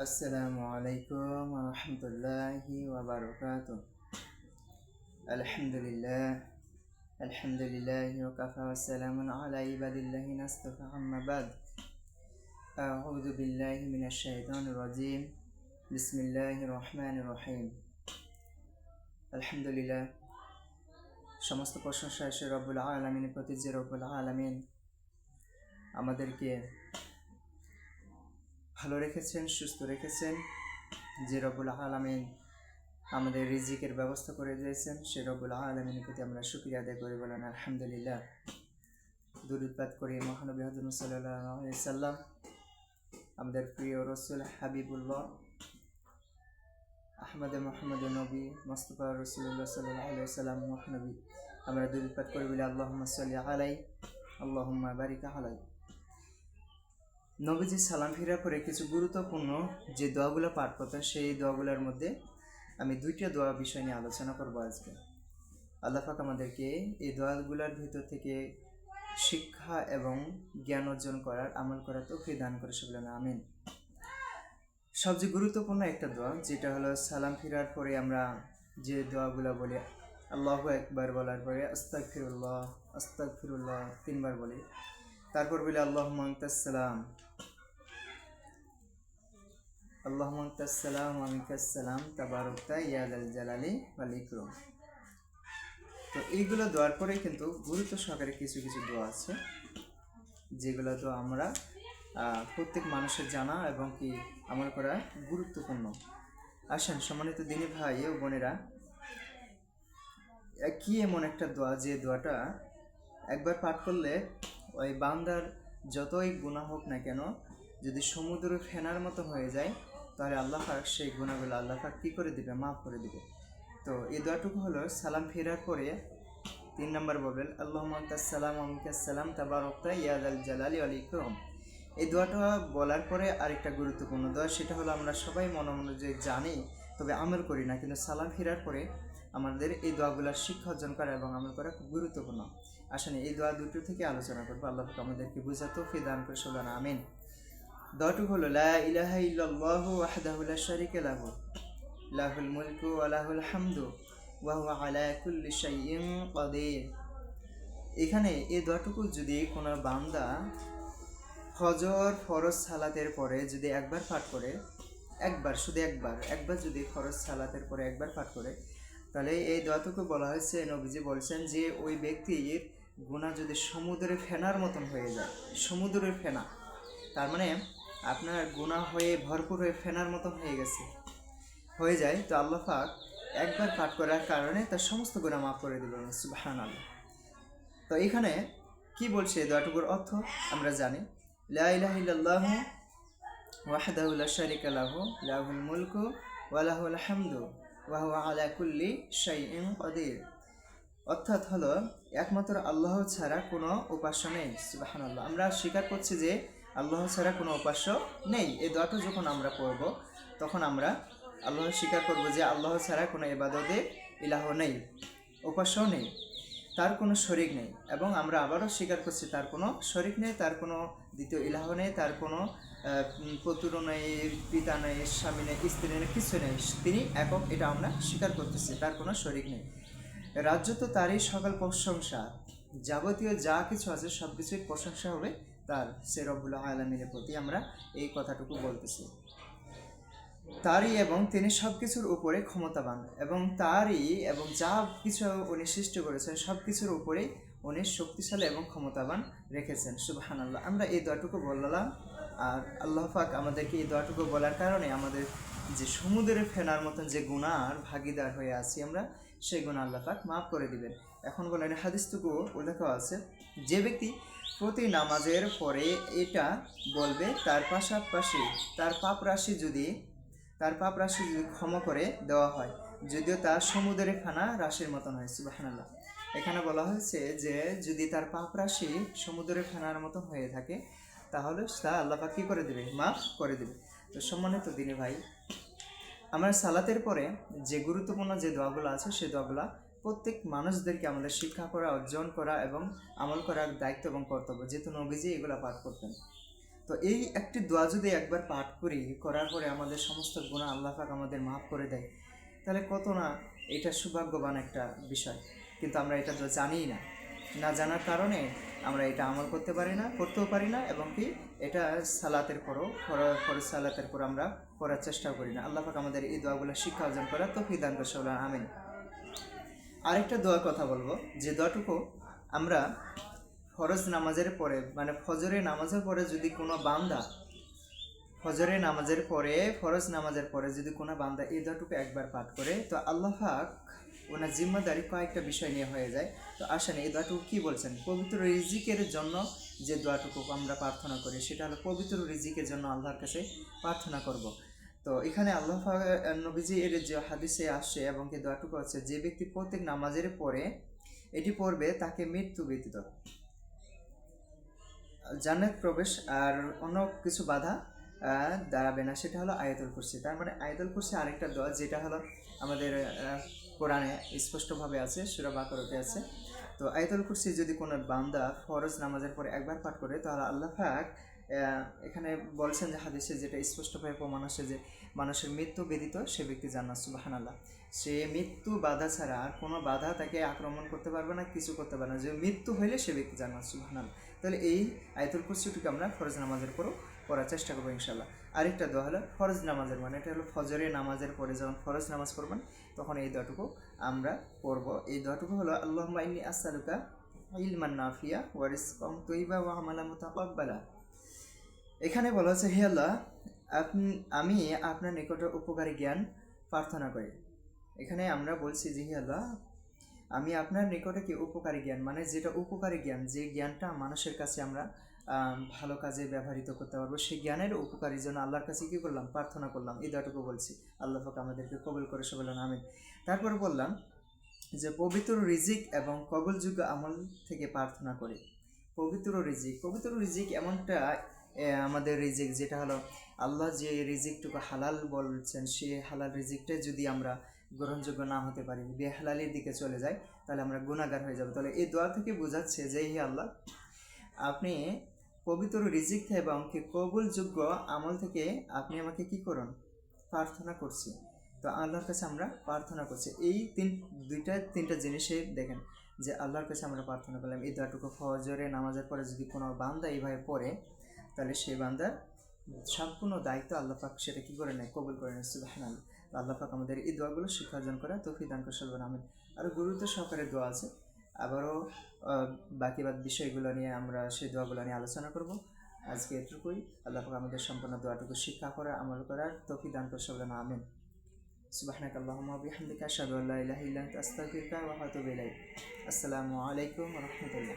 السلام عليكم ورحمة الله وبركاته الحمد لله الحمد لله وكفى والسلام على عباد الله نصطفى أما بعد أعوذ بالله من الشيطان الرجيم بسم الله الرحمن الرحيم الحمد لله সমস্ত প্রশংসা এসে রব্বুল আলমিনের প্রতি যে রব্বুল আলমিন আমাদেরকে ভালো রেখেছেন, সুস্থ রেখেছেন। যে রব্বুল আলমিন আমাদের রিজিকের ব্যবস্থা করে দিয়েছেন, সে রব্বুল আলমিনের প্রতি আমরা শুক্রিয়া আদায় করি বলেন, আলহামদুলিল্লাহ। দুরুৎপাত করি, মহানবী হজরত সাল্লাম, আমাদের প্রিয় রসুল হাবিবুল্লাহ, আহমদ মোহাম্মদ নবী, মোস্তফা রসুল্লাহ সাল্লাহ সাল্লাম, মহানবী। আমরা দুরুৎপাত করি বলে আল্লাহ সাল্লি আলাই আল্লাহ বারিকা আলাই নবীজি সালাম ফিরার পরে কিছু গুরুত্বপূর্ণ যে দোয়াগুলো পাঠ করতেন, সেই দোয়াগুলোর মধ্যে আমি দুইটা দোয়া বিষয় নিয়ে আলোচনা করব আজকে। আল্লাহ পাক আমাদেরকে এই দোয়াগুলোর ভিতর থেকে শিক্ষা এবং জ্ঞান অর্জন করার, আমল করার তৌফিক দান করে সেগুলো আমিন। সবচেয়ে গুরুত্বপূর্ণ একটা দোয়া, যেটা হলো সালাম ফিরার পরে আমরা যে দোয়াগুলো বলি, আল্লাহ একবার বলার পরে আস্তাক ফিরুল্লাহ আস্তাক ফিরুল্লাহ তিনবার বলি। তারপর বলি আল্লাহ মাংতাসালাম আল্লাহ মাংতাসালাম আমিকাসালাম তাবারকতা ইয়াদ আল জালালি ওয়াল ইকরম। তো এইগুলো দেওয়ার পরে কিন্তু গুরুত্ব সহকারে কিছু কিছু দোয়া আছে, যেগুলো তো আমরা প্রত্যেক মানুষের জানা এবং কি আমার করা গুরুত্বপূর্ণ। আসেন সম্মানিত দিনী ভাই ও বোনেরা কি এমন একটা দোয়া যে দোয়াটা একবার পাঠ করলে ওই বান্দার যতই গুণা হোক না কেন, যদি সমুদ্র ফেনার মতো হয়ে যায়, তাহলে আল্লাহ পাক সেই গুণাগুলো আল্লাহ পাক কী করে দিবে? মাফ করে দিবে। তো এই দোয়াটুকু হলো, সালাম ফেরার পরে তিন নম্বর বলবেন, আল্লাহ সালাম সালাম তাবারকতা ইয়াদ আল জালালি আল ইকরম। এই দোয়াটা বলার পরে আরেকটা গুরুত্বপূর্ণ দোয়া, সেটা হলো আমরা সবাই মনে মনে যে জানি, তবে আমল করি না। কিন্তু সালাম ফেরার পরে আমাদের এই দোয়াগুলোর শিক্ষা অর্জন করা এবং আমল করা খুব গুরুত্বপূর্ণ। আসলে এই দোয়া দুটো থেকে আলোচনা করব। আল্লাহ আমাদেরকে বুঝাতো ফিদান করে শোনান আমিন। দোয়াটু হলো, লা ইলাহা ইল্লাল্লাহু ওয়াহদাহু লা শারিকা লাহু, লাহুল মুলকু ওয়া লাহুল হামদু ওয়া হুয়া আলা কুল্লি শাইইন কাদির। এখানে এই দোয়াটুকু যদি কোনো বান্দা ফজর, ফরজ সালাতের পরে যদি একবার পাঠ করে, একবার, শুধু একবার একবার যদি ফরজ সালাতের পরে একবার পাঠ করে, তাহলে এই দোয়াটুকু বলা হয়েছে, নবীজি বলছেন যে ওই ব্যক্তির গুণা যদি সমুদ্রে ফেনার মতন হয়ে যায়, সমুদ্রের ফেনা, তার মানে আপনার গুণা হয়ে ভরপুর হয়ে ফেনার মতন হয়ে গেছে, হয়ে যায়, তো আল্লাহ পাক একবার পাঠ করার কারণে তার সমস্ত গুণা মাফ করে দিল সুবাহান আল্লাহ তো এখানে কি বলছে দোয়াটুকুর অর্থ আমরা জানি, লা ইলাহা ইল্লাল্লাহু ওয়াহদাহু লা শারিকা লাহু, লাহুল মুলকু ওয়া লাহুল হামদু, ওয়া হুয়া আলা কুল্লি শাইইন কাদির। অর্থাৎ হলো একমাত্র আল্লাহ ছাড়া কোনো উপাস্য নেই, সুবহানাল্লাহ। আমরা স্বীকার করছি যে আল্লাহ ছাড়া কোনো উপাস্য নেই। এই দোয়াটা যখন আমরা পড়ব, তখন আমরা আল্লাহ স্বীকার করব যে আল্লাহ ছাড়া কোনো এবাদতে ইলাহ নেই উপাস্য নেই, তার কোনো শরিক নেই এবং আমরা আবারও স্বীকার করছি তার কোনো শরিক নেই, তার কোনো দ্বিতীয় ইলাহ নেই, তার কোনো পুত্র নেই, পিতা নেই, স্বামী নেই, স্ত্রী নেই, কিছু নেই। তিনি একক, এটা আমরা স্বীকার করতেছি, তার কোনো শরিক নেই। রাজ্য তো তারই সকল প্রশংসা। যাবতীয় যা কিছু আছে সব কিছুই প্রশংসা হবে তার। সে রব্বুল আলমিনের প্রতি আমরা এই কথাটুকু বলতেছি। তারই এবং তিনি সব কিছুর উপরে ক্ষমতাবান এবং তারই এবং যা কিছু উনি সৃষ্টি করেছেন সব কিছুর উপরে উনি শক্তিশালী এবং ক্ষমতাবান রেখেছেন। সুবাহান আল্লাহ আমরা এই দোয়াটুকু বললাম আর আল্লাহ পাক আমাদেরকে এই দোয়াটুকু বলার কারণে আমাদের যে সমুদ্রে ফেনার মতন যে গুণার ভাগিদার হয়ে আছি আমরা, সেই গুণা আল্লাহ পাক মাফ করে দিবেন। এখন বলেন হাদিসটুকু উল্লেখ আছে, যে ব্যক্তি প্রতি নামাজের পরে এটা বলবে, তার পাশাপাশি তার পাপ রাশি যদি, তার পাপ রাশি যদি ক্ষমা করে দেওয়া হয়, যদিও তার সমুদ্রে খানা রাশির মতন হয়, সুবাহানাল্লাহ। এখানে বলা হয়েছে যে, যদি তার পাপ রাশি সমুদ্রে খানার মতো হয়ে থাকে, তাহলে তা আল্লাহ পাক কী করে দেবে? মাফ করে দেবে। তো সম্মানিত দিনে ভাই আমরা সালাতের পরে যে গুরুত্বপূর্ণ যে দোয়াগুলো আছে সেই দোয়াগুলো প্রত্যেক মানুষদেরকে আমাদের শিক্ষা করা, অর্জন করা এবং আমল করার দায়িত্ব এবং কর্তব্য, যেহেতু নবীজি এগুলো পাঠ করতেন। তো এই একটি দোয়া যদি একবার পাঠ করি, করার পরে আমাদের সমস্ত গুণা আল্লাহ পাক আমাদের মাফ করে দেয়, তাহলে কত না এটা সৌভাগ্যবান একটা বিষয়। কিন্তু আমরা এটা তো জানিই না। না জানার কারণে আমরা এটা আমল করতে পারি না, করতেও পারি না এবং কি এটা সালাতের পরও ফর- ফরজ সালাতের পর আমরা করার চেষ্টাও করি না। আল্লাহ পাক আমাদের এই দোয়াগুলো শিক্ষা অর্জন করার তো ফিদান বলে আমিন। আরেকটা দোয়ার কথা বলব, যে দোয়াটুকু আমরা ফরজ নামাজের পরে মানে ফজরের নামাজের পরে যদি কোনো বান্দা, ফজরের নামাজের পরে, ফরজ নামাজের পরে যদি কোনো বান্দা এই দোয়াটুকু একবার পাঠ করে, তো আল্লাহ পাক ওনার জিম্মাদারি কয়েকটা বিষয় নিয়ে হয়ে যায়। তো আসেন, এই দোয়াটুকু কী বলছেন? পবিত্র রিজিকের জন্য যে দোয়াটুকু আমরা প্রার্থনা করি, সেটা হলো পবিত্র রিজিকের জন্য আল্লাহর কাছে প্রার্থনা করব। তো এখানে আল্লাহ নবীজি এর যে হাদিসে আসছে এবং কি দোয়াটুকু হচ্ছে যে ব্যক্তি প্রত্যেক নামাজের পরে এটি পড়বে, তাকে মৃত্যু ব্যতীত। জান্নাত প্রবেশ আর অন্য কিছু বাধা দাঁড়াবে না, সেটা হলো আয়াতুল কুরসি। তার মানে আয়াতুল কুরসি আরেকটা দোয়া, যেটা হলো আমাদের কোরআনে স্পষ্টভাবে আছে, সুরা বাকরতে আছে। তো আয়াতুল কুরসি যদি কোনো বান্দা ফরজ নামাজের পরে একবার পাঠ করে, তাহলে আল্লাহ পাক এখানে বলছেন যে হাদিসে যেটা স্পষ্টভাবে প্রমাণ আসে যে মানুষের মৃত্যু ব্যতীত সে ব্যক্তি জান্নাত সুবাহান আল্লাহ সে মৃত্যু বাধা ছাড়া আর কোনো বাধা তাকে আক্রমণ করতে পারবে না, কিছু করতে পারবে না। যে মৃত্যু হইলে সে ব্যক্তি জান্নাত সুবাহান আল্লাহ তাহলে এই আয়তুল কুরসিটিকে আমরা ফরজ নামাজের পরও পড়ার চেষ্টা করব ইনশাল্লাহ। আরেকটা দোয়া হলো ফরজ নামাজের মানে এটা হলো ফজরের নামাজের পরে যখন ফরজ নামাজ পড়বেন, তখন এই দোয়াটুকু আমরা পড়ব। এই দোয়াটুকু হলো আল্লাহ ইন্নি আসালুকা ইলমান নাফিয়া ওয়ারিস কম তৈবা ওয়া আমালা এখানে বলা হচ্ছে, হে আল্লাহ, আপনি, আমি আপনার নিকটে উপকারী জ্ঞান প্রার্থনা করি। এখানে আমরা বলছি যে, হে আল্লাহ, আমি আপনার নিকটে কি উপকারী জ্ঞান? মানে যেটা উপকারী জ্ঞান, যে জ্ঞানটা মানুষের কাছে আমরা ভালো কাজে ব্যবহৃত করতে পারব। সেই জ্ঞানের উপকারী জন্য আল্লাহর কাছে কী করলাম? প্রার্থনা করলাম। এই দোয়াটুকু বলছি। আল্লাহ পাক আমাদেরকে কবুল করে সে বললেন, আমিন। তারপর বললাম যে, পবিত্র রিজিক এবং কবলযোগ্য আমল থেকে প্রার্থনা করি। পবিত্র রিজিক। পবিত্র রিজিক এমনটা আমাদের রিজিক যেটা হলো, আল্লাহ যে রিজিকটুকু হালাল বলছেন সেই হালাল রিজিকটাই যদি আমরা গ্রহণযোগ্য না হতে পারি, বেহালালির দিকে চলে যাই, তাহলে আমরা গুণাগার হয়ে যাব। তাহলে এই দোয়া থেকে বোঝাচ্ছে যে, হে আল্লাহ, আপনি পবিত্র রিজিক এবং কবুলযোগ্য আমল থেকে আপনি আমাকে কি করুন? প্রার্থনা করছি। তো আল্লাহর কাছে আমরা প্রার্থনা করছি। এই তিন, দুইটা, তিনটা জিনিসে দেখেন যে আল্লাহর কাছে আমরা প্রার্থনা করলাম, এই দোয়াটুকু ফজরে নামাজের পরে যদি কোনো বান্দা এইভাবে পড়ে, তাহলে সেই বান্দার সম্পূর্ণ দায়িত্ব আল্লাহ পাক সেটা কি করে নেয়? কবুল করে নেয়। সুবাহ আল্লাহ পাক আমাদের এই দোয়াগুলো শিক্ষা অর্জন করে তৌফি দান সলবেন আমিন। আরও গুরুত্ব সহকারে দোয়া আছে। আবারও বাকি বাদ বিষয়গুলো নিয়ে আমরা সেই দোয়াগুলো নিয়ে আলোচনা করব। আজকে এটুকুই। আল্লাহ পাক আমাদের সম্পূর্ণ দোয়াটুকু শিক্ষা করা, আমল করার তফি দান করে সবলাম আমিন। সুবাহনাক আল্লাহমা বিহামদিকা সাবুল্লাহ ইলাহিল্লাহ আস্তাফিকা ওয়াহাতুবিলাই আসসালামু আলাইকুম রহমতুল্লাহ।